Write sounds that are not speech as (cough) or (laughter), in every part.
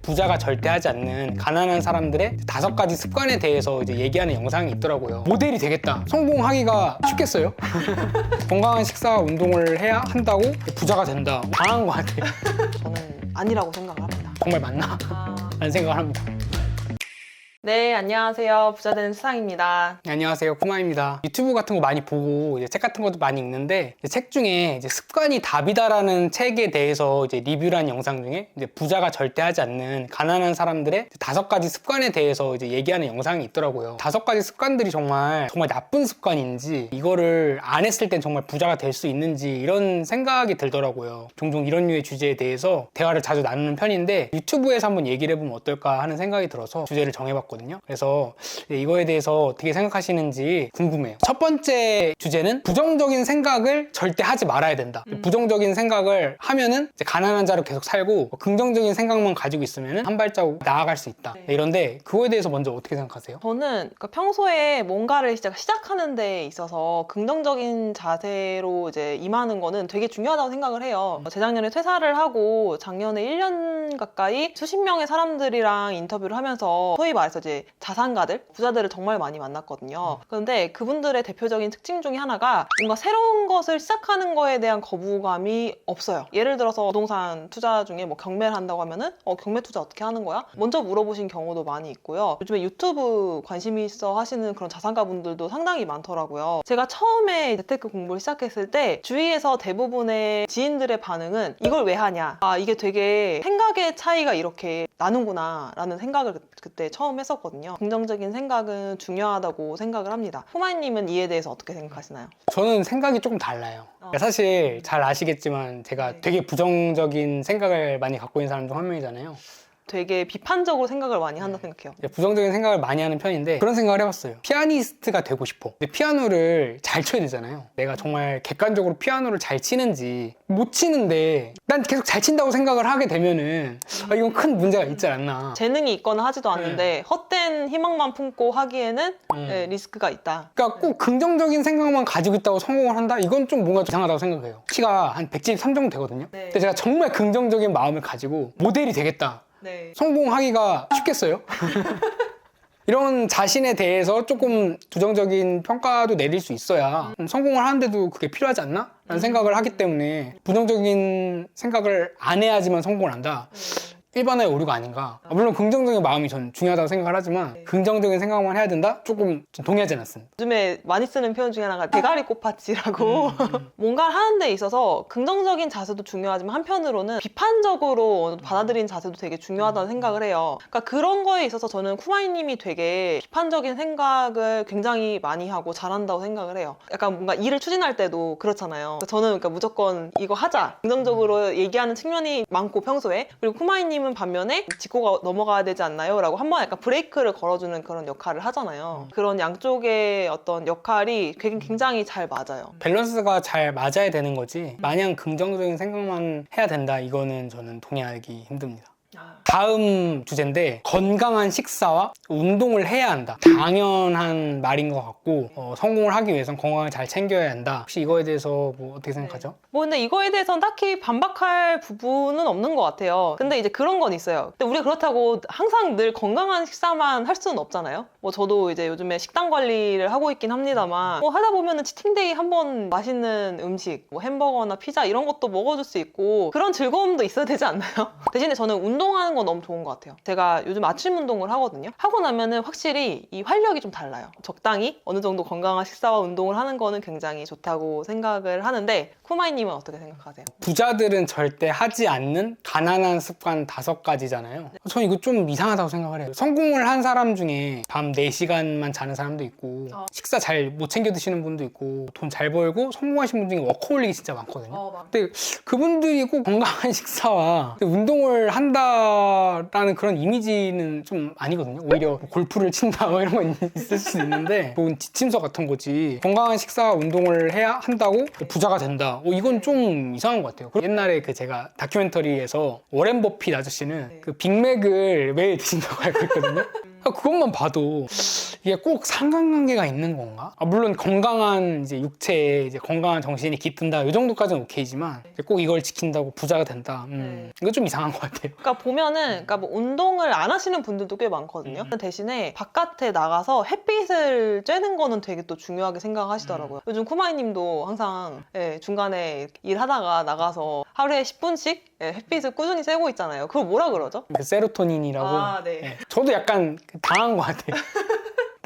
부자가 절대 하지 않는 가난한 사람들의 다섯 가지 습관에 대해서 이제 얘기하는 영상이 있더라고요. 모델이 되겠다. 성공하기가 쉽겠어요? (laughs) 건강한 식사 운동을 해야 한다고 부자가 된다. 당한 것 같아요. 저는 아니라고 생각을 합니다. 정말 맞나? 라는 생각을 합니다. 네, 안녕하세요. 부자 되는 세상입니다. 네, 안녕하세요. 쿠마입니다. 유튜브 같은 거 많이 보고 이제 책 같은 것도 많이 읽는데 책 중에 이제 습관이 답이다라는 책에 대해서 이제 리뷰란 영상 중에 이제 부자가 절대 하지 않는 가난한 사람들의 다섯 가지 습관에 대해서 이제 얘기하는 영상이 있더라고요. 다섯 가지 습관들이 정말 정말 나쁜 습관인지 이거를 안 했을 땐 정말 부자가 될 수 있는지 이런 생각이 들더라고요. 종종 이런 류의 주제에 대해서 대화를 자주 나누는 편인데 유튜브에서 한번 얘기를 해보면 어떨까 하는 생각이 들어서 주제를 정해봤 거든요. 그래서 이거에 대해서 어떻게 생각하시는지 궁금해요. 첫 번째 주제는 부정적인 생각을 절대 하지 말아야 된다. 부정적인 생각을 하면은 가난한 자로 계속 살고 긍정적인 생각만 가지고 있으면 한 발자국 나아갈 수 있다. 네. 이런데 그거에 대해서 먼저 어떻게 생각하세요? 저는 그러니까 평소에 뭔가를 시작, 시작하는 데 있어서 긍정적인 자세로 이제 임하는 거는 되게 중요하다고 생각을 해요. 재작년에 퇴사를 하고 작년에 1년 가까이 수십 명의 사람들이랑 인터뷰를 하면서 소위 말해서 이제 자산가들, 부자들을 정말 많이 만났거든요. 그런데 그분들의 대표적인 특징 중에 하나가 뭔가 새로운 것을 시작하는 거에 대한 거부감이 없어요. 예를 들어서 부동산 투자 중에 뭐 경매를 한다고 하면은 어, 경매 투자 어떻게 하는 거야? 먼저 물어보신 경우도 많이 있고요. 요즘에 유튜브 관심 있어 하시는 그런 자산가 분들도 상당히 많더라고요. 제가 처음에 재테크 공부를 시작했을 때 주위에서 대부분의 지인들의 반응은 이걸 왜 하냐? 아, 이게 되게 생각의 차이가 이렇게 나는구나 라는 생각을 그- 그때 처음 했었거든요. 긍정적인 생각은 중요하다고 생각을 합니다. 후마이님은 이에 대해서 어떻게 생각하시나요? 저는 생각이 조금 달라요. 어. 사실 잘 아시겠지만 제가 네. 되게 부정적인 생각을 많이 갖고 있는 사람 중 한 명이잖아요. 되게 비판적으로 생각을 많이 한다 생각해요. 이제 부정적인 생각을 많이 하는 편인데 그런 생각을 해봤어요. 피아니스트가 되고 싶어. 근데 피아노를 잘 쳐야 되잖아요. 내가 정말 객관적으로 피아노를 잘 치는지 못 치는데 난 계속 잘 친다고 생각을 하게 되면은 아, 이건 큰 문제가 있지 않나. 재능이 있거나 하지도 않는데 헛된 희망만 품고 하기에는 음. 네, 리스크가 있다. 그러니까 꼭 긍정적인 생각만 가지고 있다고 성공을 한다? 이건 좀 뭔가 이상하다고 생각해요. 키가 한 173 정도 되거든요. 네. 근데 제가 정말 긍정적인 마음을 가지고 모델이 되겠다. 네. 성공하기가 쉽겠어요? (laughs) 이런 자신에 대해서 조금 부정적인 평가도 내릴 수 있어야 성공을 하는데도 그게 필요하지 않나? 라는 생각을 하기 때문에 부정적인 생각을 안 해야지만 성공을 한다. 일반화의 오류가 아닌가. 아, 물론 긍정적인 마음이 전 중요하다고 생각을 하지만 긍정적인 생각만 해야 된다? 조금 좀 동의하지 않았습니다. 요즘에 많이 쓰는 표현 중에 하나가 대가리 꽃밭이라고 (laughs) 뭔가를 하는 데 있어서 긍정적인 자세도 중요하지만 한편으로는 비판적으로 받아들이는 자세도 되게 중요하다는 생각을 해요. 그러니까 그런 거에 있어서 저는 쿠마이님이 되게 비판적인 생각을 굉장히 많이 하고 잘한다고 생각을 해요. 약간 뭔가 일을 추진할 때도 그렇잖아요. 저는 그러니까 무조건 이거 하자 긍정적으로 얘기하는 측면이 많고 평소에 그리고 쿠마이님 은 반면에 짚고 넘어가야 되지 않나요? 라고 한번 약간 브레이크를 걸어주는 그런 역할을 하잖아요. 그런 양쪽의 어떤 역할이 굉- 굉장히 잘 맞아요. 밸런스가 잘 맞아야 되는 거지. 마냥 긍정적인 생각만 해야 된다. 이거는 저는 동의하기 힘듭니다. 다음 주제인데 건강한 식사와 운동을 해야 한다. 당연한 말인 것 같고 어, 성공을 하기 위해선 건강을 잘 챙겨야 한다. 혹시 이거에 대해서 뭐 어떻게 생각하죠? 뭐 근데 이거에 대해서는 딱히 반박할 부분은 없는 것 같아요. 근데 이제 그런 건 있어요. 근데 우리가 그렇다고 항상 늘 건강한 식사만 할 수는 없잖아요. 뭐 저도 이제 요즘에 식단 관리를 하고 있긴 합니다만 뭐 하다 보면은 치팅데이 한 번 맛있는 음식, 뭐 햄버거나 피자 이런 것도 먹어줄 수 있고 그런 즐거움도 있어야 되지 않나요? (laughs) 대신에 저는 운동 하는 건 너무 좋은 것 같아요. 제가 요즘 아침 운동을 하거든요. 하고 나면은 확실히 이 활력이 좀 달라요. 적당히 어느 정도 건강한 식사와 운동을 하는 거는 굉장히 좋다고 생각을 하는데 쿠마이님은 어떻게 생각하세요? 부자들은 절대 하지 않는 가난한 습관 다섯 가지잖아요. 저는 이거 좀 이상하다고 생각을 해요. 성공을 한 사람 중에 밤 4시간만 자는 사람도 있고 어. 식사 잘 못 챙겨 드시는 분도 있고 돈 잘 벌고 성공하신 분 중에 워커홀릭이 진짜 많거든요. 근데 그분들이 꼭 건강한 (laughs) 식사와 운동을 한다 라는 그런 이미지는 좀 아니거든요. 오히려 뭐 골프를 친다 뭐 이런 건 있을 수 있는데 그건 지침서 같은 거지. 건강한 식사와 운동을 해야 한다고 부자가 된다. 어, 이건 좀 이상한 것 같아요. 옛날에 그 제가 다큐멘터리에서 워렌 버핏 아저씨는 네. 그 빅맥을 매일 드신다고 알고 있거든요. 그러니까 그것만 봐도 이게 꼭 상관관계가 있는 건가? 아, 물론 건강한 이제 육체에 이제 건강한 정신이 깃든다 이 정도까지는 오케이지만 꼭 이걸 지킨다고 부자가 된다. 음, 이거 좀 이상한 것 같아요. 그러니까 보면은 그러니까 뭐 운동을 안 하시는 분들도 꽤 많거든요. 대신에 바깥에 나가서 햇빛을 쬐는 거는 되게 또 중요하게 생각하시더라고요. 요즘 쿠마이님도 항상 예, 중간에 일하다가 나가서 하루에 10분씩 예, 햇빛을 꾸준히 쐬고 있잖아요. 그걸 뭐라 그러죠? 그 세로토닌이라고. 아, 네. 예. 저도 약간 당한 것 같아요. (laughs)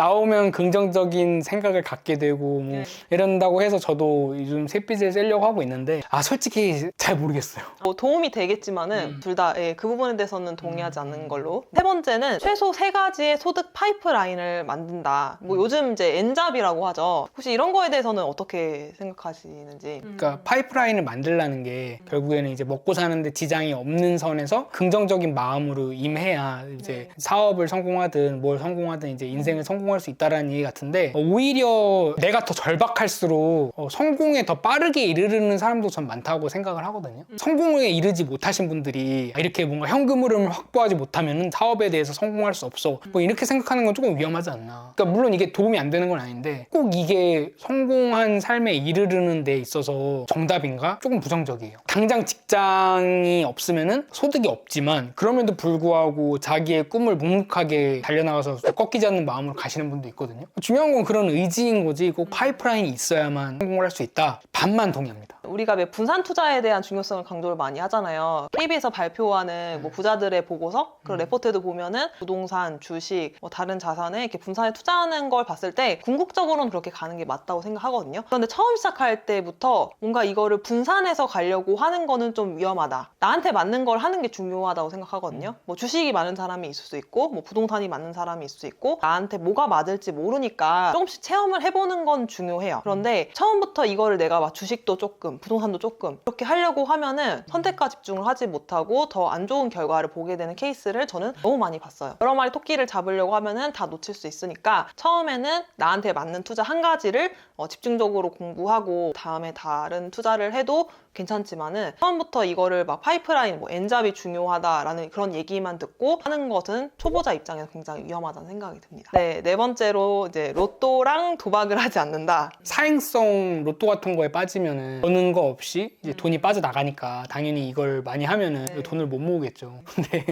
나오면 긍정적인 생각을 갖게 되고 뭐 네. 이런다고 해서 저도 요즘 햇빛을 쐬려고 하고 있는데 아 솔직히 잘 모르겠어요. 뭐 도움이 되겠지만은 둘 다 그 부분에 대해서는 동의하지 않는 걸로. 세 번째는 최소 세 가지의 소득 파이프라인을 만든다. 뭐 요즘 이제 엔잡이라고 하죠. 혹시 이런 거에 대해서는 어떻게 생각하시는지. 그러니까 파이프라인을 만들라는 게 결국에는 이제 먹고 사는데 지장이 없는 선에서 긍정적인 마음으로 임해야 이제 사업을 성공하든 뭘 성공하든 이제 인생을 성공 할 수 있다라는 얘기 같은데 어, 오히려 내가 더 절박할수록 어, 성공에 더 빠르게 이르르는 사람도 전 많다고 생각을 하거든요. 성공에 이르지 못하신 분들이 이렇게 뭔가 현금 흐름을 확보하지 못하면 사업에 대해서 성공할 수 없어. 뭐 이렇게 생각하는 건 조금 위험하지 않나. 그러니까 물론 이게 도움이 안 되는 건 아닌데 꼭 이게 성공한 삶에 이르르는 데 있어서 정답인가? 조금 부정적이에요. 당장 직장이 없으면은 소득이 없지만 그럼에도 불구하고 자기의 꿈을 묵묵하게 달려나가서 꺾이지 않는 마음으로 가시는 분도 있거든요. 중요한 건 그런 의지인 거지 꼭 파이프라인이 있어야만 성공을 할 수 있다. 반만 동의합니다. 우리가 왜 분산 투자에 대한 중요성을 강조를 많이 하잖아요. KB에서 발표하는 뭐 부자들의 보고서 그런 레포트도 보면은 부동산, 주식, 뭐 다른 자산에 이렇게 분산에 투자하는 걸 봤을 때 궁극적으로는 그렇게 가는 게 맞다고 생각하거든요. 그런데 처음 시작할 때부터 뭔가 이거를 분산해서 가려고 하는 거는 좀 위험하다. 나한테 맞는 걸 하는 게 중요하다고 생각하거든요. 뭐 주식이 많은 사람이 있을 수 있고 뭐 부동산이 맞는 사람이 있을 수 있고 나한테 뭐가 맞을지 모르니까 조금씩 체험을 해보는 건 중요해요. 그런데 처음부터 이거를 내가 막 주식도 조금 부동산도 조금 이렇게 하려고 하면은 선택과 집중을 하지 못하고 더 안 좋은 결과를 보게 되는 케이스를 저는 너무 많이 봤어요. 여러 마리 토끼를 잡으려고 하면은 다 놓칠 수 있으니까 처음에는 나한테 맞는 투자 한 가지를 어, 집중적으로 공부하고 다음에 다른 투자를 해도 괜찮지만은 처음부터 이거를 막 파이프라인, 뭐 엔잡이 중요하다라는 그런 얘기만 듣고 하는 것은 초보자 입장에서 굉장히 위험하다는 생각이 듭니다. 네, 네 번째로 이제 로또랑 도박을 하지 않는다. 사행성 로또 같은 거에 빠지면은 버는 거 없이 이제 돈이 빠져나가니까 당연히 이걸 많이 하면은 네. 돈을 못 모으겠죠. (laughs) 근데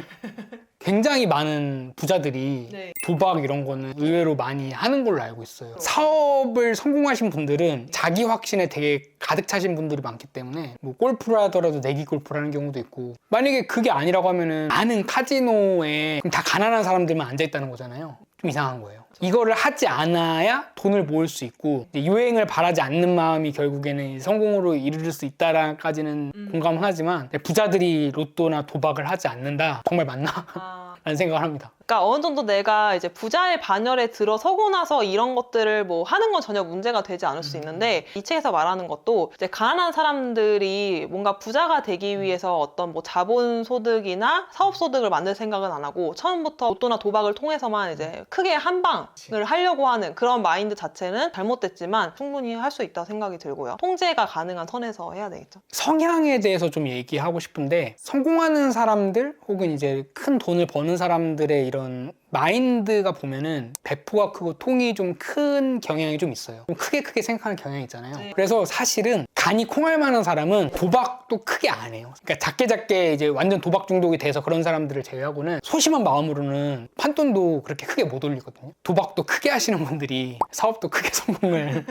굉장히 많은 부자들이 네. 도박 이런 거는 의외로 많이 하는 걸로 알고 있어요. 사업을 성공하신 분들은 자기 확신에 되게 가득 차신 분들이 많기 때문에 뭐 골프를 하더라도 내기 골프를 하는 경우도 있고 만약에 그게 아니라고 하면은 많은 카지노에 그럼 다 가난한 사람들만 앉아 있다는 거잖아요. 좀 이상한 거예요. 이거를 하지 않아야 돈을 모을 수 있고 유행을 바라지 않는 마음이 결국에는 성공으로 이르를 수 있다라까지는 공감은 하지만 부자들이 로또나 도박을 하지 않는다 정말 맞나? (laughs) 라는 생각을 합니다. 그러니까 어느 정도 내가 이제 부자의 반열에 들어서고 나서 이런 것들을 뭐 하는 건 전혀 문제가 되지 않을 수 있는데 이 책에서 말하는 것도 이제 가난한 사람들이 뭔가 부자가 되기 위해서 어떤 뭐 자본 소득이나 사업 소득을 만들 생각은 안 하고 처음부터 로또나 도박을 통해서만 이제 크게 한 방을 하려고 하는 그런 마인드 자체는 잘못됐지만 충분히 할 수 있다 생각이 들고요. 통제가 가능한 선에서 해야 되겠죠. 성향에 대해서 좀 얘기하고 싶은데 성공하는 사람들 혹은 이제 큰 돈을 버는 사람들의 이런 마인드가 보면은 배포가 크고 통이 좀 큰 경향이 좀 있어요. 좀 크게 크게 생각하는 경향이 있잖아요. 네. 그래서 사실은 간이 콩할 만한 사람은 도박도 크게 안 해요. 그러니까 작게 작게 이제 완전 도박 중독이 돼서 그런 사람들을 제외하고는 소심한 마음으로는 판돈도 그렇게 크게 못 올리거든요. 도박도 크게 하시는 분들이 사업도 크게 (laughs) 성공을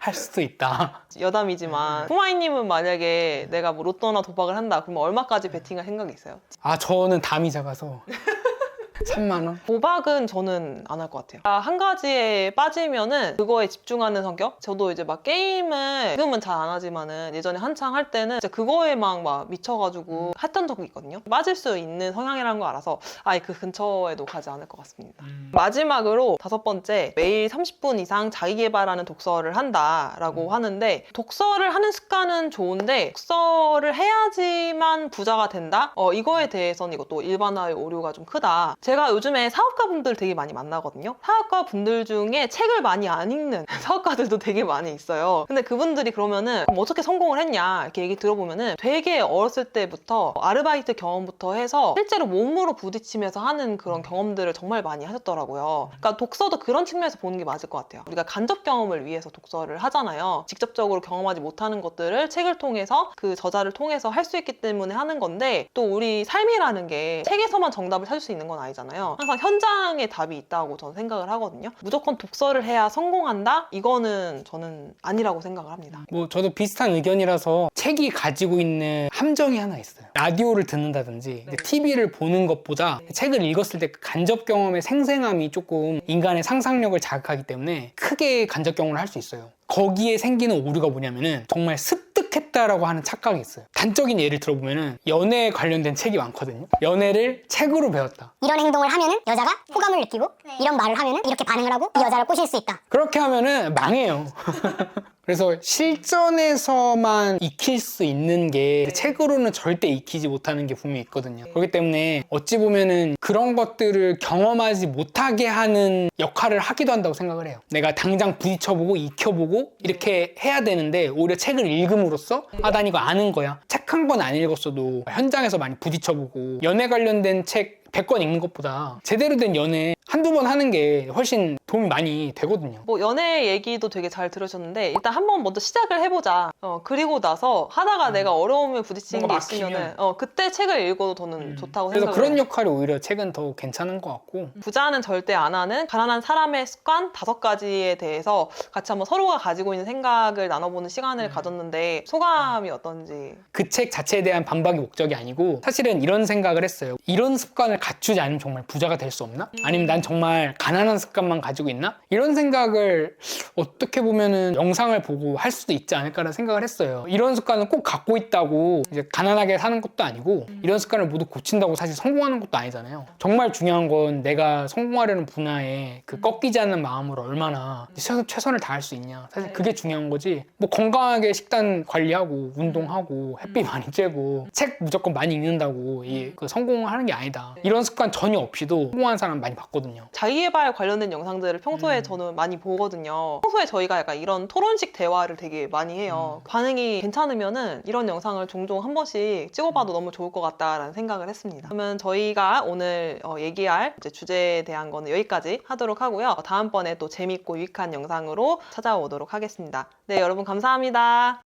할 수도 있다. 여담이지만 후마이님은 만약에 내가 뭐 로또나 도박을 한다 그러면 얼마까지 베팅할 생각이 있어요? 아 저는 담이 작아서 (laughs) 3만 원? 도박은 저는 안 할 것 같아요. 아, 한 가지에 빠지면은 그거에 집중하는 성격? 저도 이제 막 게임을 지금은 잘 안 하지만은 예전에 한창 할 때는 진짜 그거에 막, 막 미쳐가지고 했던 적이 있거든요. 빠질 수 있는 성향이라는 걸 알아서 아예 그 근처에도 가지 않을 것 같습니다. 마지막으로 다섯 번째 매일 30분 이상 자기 개발하는 독서를 한다라고 하는데 독서를 하는 습관은 좋은데 독서를 해야지만 부자가 된다? 어, 이거에 대해서는 이것도 일반화의 오류가 좀 크다. 제가 요즘에 사업가 분들 되게 많이 만나거든요. 사업가 분들 중에 책을 많이 안 읽는 (laughs) 사업가들도 되게 많이 있어요. 근데 그분들이 그러면은 어떻게 성공을 했냐 이렇게 얘기 들어보면은 되게 어렸을 때부터 아르바이트 경험부터 해서 실제로 몸으로 부딪히면서 하는 그런 경험들을 정말 많이 하셨더라고요. 그러니까 독서도 그런 측면에서 보는 게 맞을 것 같아요. 우리가 간접 경험을 위해서 독서를 하잖아요. 직접적으로 경험하지 못하는 것들을 책을 통해서 그 저자를 통해서 할 수 있기 때문에 하는 건데 또 우리 삶이라는 게 책에서만 정답을 찾을 수 있는 건 아니잖아요. 항상 현장에 답이 있다고 저는 생각을 하거든요. 무조건 독서를 해야 성공한다? 이거는 저는 아니라고 생각을 합니다. 뭐 저도 비슷한 의견이라서 책이 가지고 있는 함정이 하나 있어요. 라디오를 듣는다든지 TV를 보는 것보다 책을 읽었을 때그 간접 경험의 생생함이 조금 인간의 상상력을 자극하기 때문에 크게 간접 경험을 할 수 있어요. 거기에 생기는 오류가 뭐냐면은 정말 습 득했다라고 하는 착각이 있어요. 단적인 예를 들어보면은 연애에 관련된 책이 많거든요. 연애를 책으로 배웠다. 이런 행동을 하면은 여자가 호감을 느끼고 이런 말을 하면은 이렇게 반응을 하고 이 여자를 꼬실 수 있다. 그렇게 하면은 망해요. (laughs) 그래서 실전에서만 익힐 수 있는 게 책으로는 절대 익히지 못하는 게 분명히 있거든요. 그렇기 때문에 어찌 보면은 그런 것들을 경험하지 못하게 하는 역할을 하기도 한다고 생각을 해요. 내가 당장 부딪혀보고 익혀보고 이렇게 해야 되는데 오히려 책을 읽음으로써 아, 난 이거 아는 거야. 책 한 권 안 읽었어도 현장에서 많이 부딪혀보고 연애 관련된 책 100권 읽는 것보다 제대로 된 연애 한두 번 하는 게 훨씬 도움이 많이 되거든요. 뭐 연애 얘기도 되게 잘 들으셨는데 일단 한 번 먼저 시작을 해보자. 어, 그리고 나서 하다가 내가 어려움에 부딪히는 게 막히면. 어, 그때 책을 읽어도 저는 좋다고 그래서 생각을 그런. 역할이 오히려 책은 더 괜찮은 것 같고 부자는 절대 안 하는 가난한 사람의 습관 다섯 가지에 대해서 같이 한번 서로가 가지고 있는 생각을 나눠보는 시간을 음. 가졌는데 소감이 어떤지 그 책 자체에 대한 반박이 목적이 아니고 사실은 이런 생각을 했어요. 이런 습관을 갖추지 않으면 정말 부자가 될 수 없나? 아니면 난 정말 가난한 습관만 가지고 있나? 이런 생각을 어떻게 보면은 영상을 보고 할 수도 있지 않을까라는 생각을 했어요. 이런 습관을 꼭 갖고 있다고 이제 가난하게 사는 것도 아니고 이런 습관을 모두 고친다고 사실 성공하는 것도 아니잖아요. 정말 중요한 건 내가 성공하려는 분야에 그 꺾이지 않는 마음으로 얼마나 최선, 최선을 다할 수 있냐. 사실 그게 중요한 거지. 뭐 건강하게 식단 관리하고 운동하고 햇빛 많이 쬐고 책 무조건 많이 읽는다고 이 그 성공을 하는 게 아니다. 이런 습관 전혀 없이도 성공한 사람 많이 봤거든요. 자기개발 관련된 영상들을 평소에 음. 저는 많이 보거든요. 평소에 저희가 약간 이런 토론식 대화를 되게 많이 해요. 반응이 괜찮으면은 이런 영상을 종종 한 번씩 찍어봐도 너무 좋을 것 같다라는 생각을 했습니다. 그러면 저희가 오늘 어, 얘기할 주제에 대한 거는 여기까지 하도록 하고요. 다음번에 또 재밌고 유익한 영상으로 찾아오도록 하겠습니다. 네, 여러분 감사합니다.